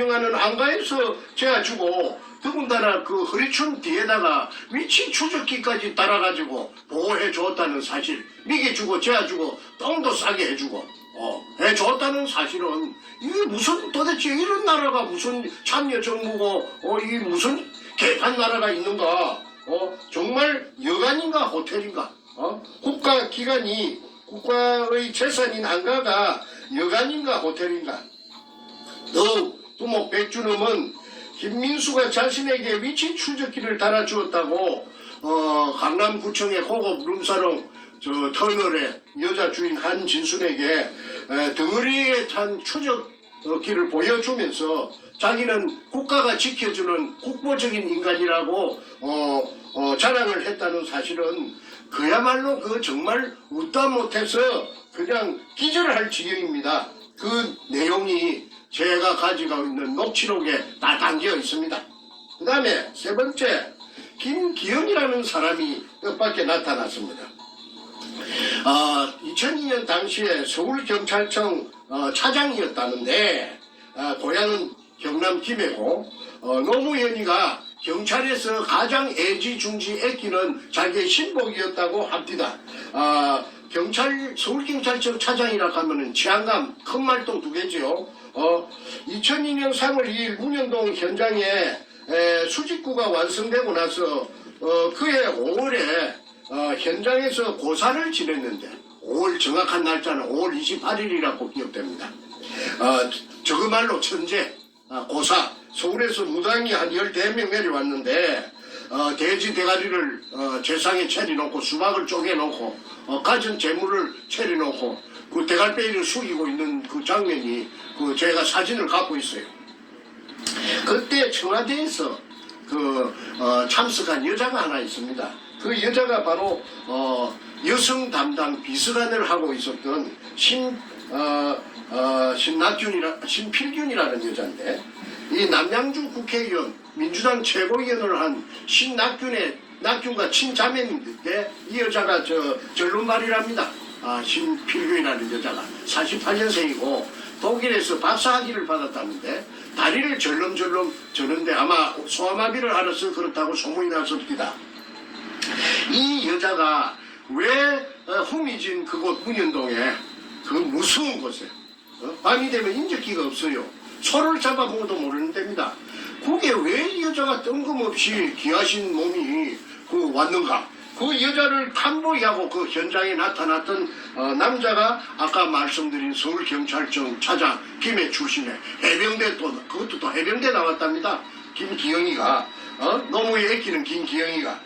운영하는 안가에서 재가지고 더군다나 그 허리춤 뒤에다가 위치 추적기까지 달아가지고 보호해 줬다는 사실 미개 주고 재가지고 똥도 싸게 해주고 어, 해줬다는 사실은 이게 무슨 도대체 이런 나라가 무슨 참여 정부고 어, 이게 무슨 개판 나라가 있는가 어, 정말 여관인가 호텔인가 어? 국가 기관이 국가의 재산인 안가가 여관인가 호텔인가 더욱 두목 백주놈은 김민수가 자신에게 위치 추적기를 달아주었다고 어, 강남구청의 고급 룸사롱 저 터널의 여자 주인 한진순에게 에, 덩어리에 탄 추적기를 보여주면서 자기는 국가가 지켜주는 국보적인 인간이라고 어, 어, 자랑을 했다는 사실은 그야말로 그 정말 웃다 못해서 그냥 기절할 지경입니다. 그 내용이 제가 가지고 있는 녹취록에 다 담겨 있습니다. 그 다음에 세 번째, 김기영이라는 사람이 뜻밖에 나타났습니다. 아, 2002년 당시에 서울경찰청 어, 차장이었다는데 아, 고향은 경남 김해고 어, 노무현이가 경찰에서 가장 애지중지했기는 자기의 신복이었다고 합니다. 아, 경찰 서울경찰청 차장이라 하면은 치안감 큰 말동 두 개지요. 어, 2002년 3월 2일 문현동 현장에 에, 수직구가 완성되고 나서 어, 그해 5월에 어, 현장에서 고사를 지냈는데 5월 정확한 날짜는 5월 28일이라고 기억됩니다. 어, 저그 말로 천재 아, 고사 서울에서 무당이 한 14명 내려왔는데 어, 돼지 대가리를 어, 재상에 차려놓고 수박을 쪼개놓고 어, 가진 재물을 차려놓고 그 대갈배기를 숙이고 있는 그 장면이 그 제가 사진을 갖고 있어요. 그때 청와대에서 그 어, 참석한 여자가 하나 있습니다. 그 여자가 바로 어, 여성 담당 비서관을 하고 있었던 신 어, 어, 신낙균이라 신필균이라는 여자인데 이 남양주 국회의원 민주당 최고위원을 한 신낙균의 낙균과 친자매인데 이 여자가 저 전론말이랍니다. 아, 신필균이라는 여자가 48년생이고 독일에서 박사학위를 받았다는데 다리를 절름절름 저는데 아마 소아마비를 알아서 그렇다고 소문이 났습니다. 이 여자가 왜 어, 흥미진 그곳 문현동에 그 무서운 곳에 어? 밤이 되면 인적기가 없어요. 소를 잡아먹어도 모르는 데입니다. 그게 왜이 여자가 뜬금없이 귀하신 몸이 그 왔는가? 그 여자를 탐보이하고 그 현장에 나타났던 어, 남자가 아까 말씀드린 서울경찰청 차장 김해 출신의 해병대 또 그것도 또 해병대 나왔답니다. 김기영이가 어? 노무의 애끼는 김기영이가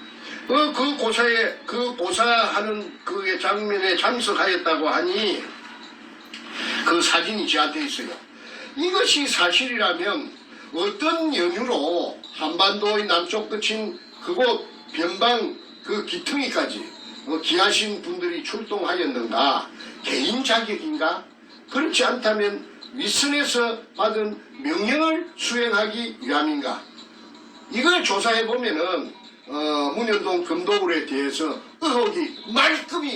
그, 그 고사에 그 고사하는 그 장면에 참석하였다고 하니 그 사진이 저한테 있어요. 이것이 사실이라면 어떤 연유로 한반도의 남쪽 끝인 그곳 변방 그 기퉁이까지 어, 귀하신 분들이 출동하였는가? 개인 자격인가? 그렇지 않다면 윗선에서 받은 명령을 수행하기 위함인가? 이걸 조사해 보면은 어, 문현동 금도굴에 대해서 의혹이 말끔히